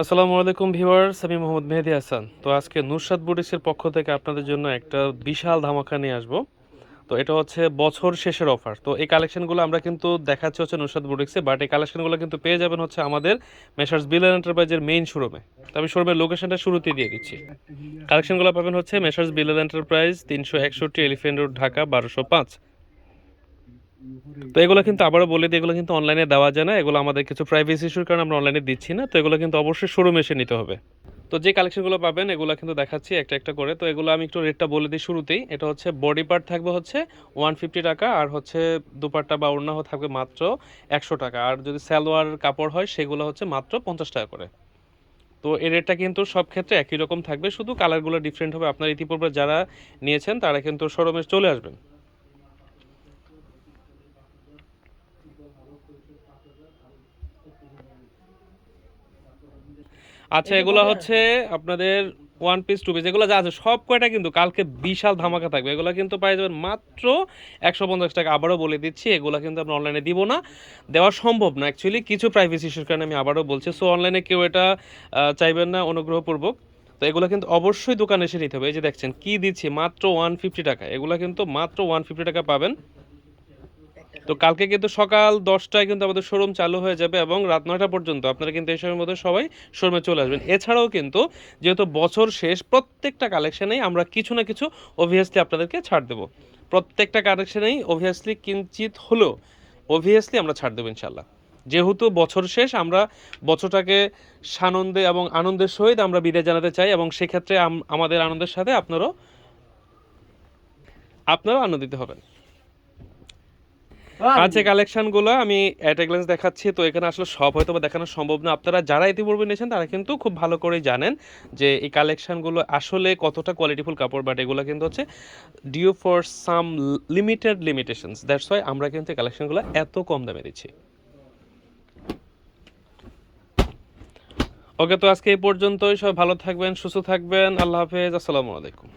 আসসালামু আলাইকুম ভিউয়ার্স, আমি মোহাম্মদ মেহেদি হাসান। তো আজকে নুরশাদ বুটিক্সের পক্ষ থেকে আপনাদের জন্য একটা বিশাল ধামাকা নিয়ে আসব। তো এটা হচ্ছে বছর শেষের অফার। তো এই কালেকশনগুলো আমরা কিন্তু দেখাচ্ছি হচ্ছে নুরশাদ বুটিক্সে, বাট এই কালেকশনগুলো কিন্তু পেয়ে যাবেন হচ্ছে আমাদের মেসার্স বিলেন এন্টারপ্রাইজের মেইন শোরুমে তো আমি শোরুমের লোকেশনটা শুরুতেই দিয়ে দিচ্ছি। কালেকশনগুলো পাবেন হচ্ছে মেসার্স বিলেন এন্টারপ্রাইজ তিনশো একষট্টি এলিফেন্ট রোড, ঢাকা, বারোশো পাঁচ। তো এগুলো কিন্তু আবারও বলে দিই, এগুলো কিন্তু অনলাইনে দেওয়া যায় না, এগুলো আমাদের কিছু প্রাইভেসি ইস্যুর কারণে আমরা অনলাইনে দিচ্ছি না, তো এগুলো কিন্তু অবশ্যই শোরুমে এসে নিতে হবে। তো যে কালেকশনগুলো পাবেন, এগুলো কিন্তু দেখাচ্ছি একটা একটা করে, তো এগুলো আমি একটু রেটটা বলে দিই শুরুতেই, এটা হচ্ছে বডি পার্ট থাকবে হচ্ছে ওয়ান ফিফটি টাকা, আর হচ্ছে দুপাট্টা বা ওড়না থাকবে মাত্র একশো টাকা, আর যদি সালোয়ার কাপড় হয়, সেগুলো হচ্ছে মাত্র পঞ্চাশ টাকা করে। তো এই রেটটা কিন্তু সব ক্ষেত্রে একই রকম থাকবে, শুধু কালারগুলো ডিফারেন্ট হবে, আপনার ইতিপূর্বে যারা নিয়েছেন, তারা কিন্তু শোরুমে চলে আসবেন। আচ্ছা এগুলো হচ্ছে আপনাদের ওয়ান পিস টু পিস এগুলো যা আছে সব কয়টা কিন্তু কালকে বিশাল ধামাকা থাকবে। এগুলো কিন্তু পাই যাবেন মাত্র একশো পঞ্চাশ টাকা। আবারও বলে দিচ্ছি এগুলো কিন্তু আমরা অনলাইনে দিব না। দেওয়া সম্ভব না অ্যাকচুয়ালি কিছু প্রাইভেসি ইস্যুর কারণে আমি আবারও বলছি। সো অনলাইনে কেউ এটা চাইবেন না অনুগ্রহপূর্বক। তো এগুলো কিন্তু অবশ্যই দোকানে এসে নিতে হবে। এই যে দেখছেন কি দিচ্ছি? মাত্র ওয়ান ফিফটি টাকা। এগুলো কিন্তু মাত্র ওয়ান ফিফটি টাকা পাবেন। তো কালকে কিন্তু সকাল দশটায় কিন্তু আমাদের শোরুম চালু হয়ে যাবে এবং রাত নয়টা পর্যন্ত আপনারা কিন্তু এই সময়ের মধ্যে সবাই শোরুমে চলে আসবেন। এছাড়াও কিন্তু যেহেতু বছর শেষ, প্রত্যেকটা কালেকশনেই আমরা কিছু না কিছু অবভিয়াসলি আপনাদেরকে ছাড় দেবো। প্রত্যেকটা কালেকশনেই অবভিয়াসলি কিঞ্চিত হলেও অবভিয়াসলি আমরা ছাড় দেবো ইনশাল্লাহ যেহেতু বছর শেষ, আমরা বছরটাকে সানন্দে এবং আনন্দের সহিত আমরা বিদায় জানাতে চাই এবং সেক্ষেত্রে আমাদের আনন্দের সাথে আপনারও আপনারাও আনন্দিত হবেন। আচ্ছা কালেকশনগুলো আমি অ্যাট গ্লান্স দেখাচ্ছি। তো এখানে আসলে সব হয়তো বা দেখানো সম্ভব না। আপনারা যারা ইতিপূর্বে নিয়েছেন, তারা কিন্তু খুব ভালো করে জানেন যে এই কালেকশনগুলো আসলে কতটা কোয়ালিটিফুল কাপড় বাট এগুলো কিন্তু হচ্ছে due for some limited limitations that's why আমরা কিন্তু এই কালেকশনগুলো এত কম দামে দিচ্ছি। ওকে, তো আজকে এই পর্যন্তই। সবাই ভালো থাকবেন, সুস্থ থাকবেন। আল্লাহ হাফেজ। আসসালামু আলাইকুম।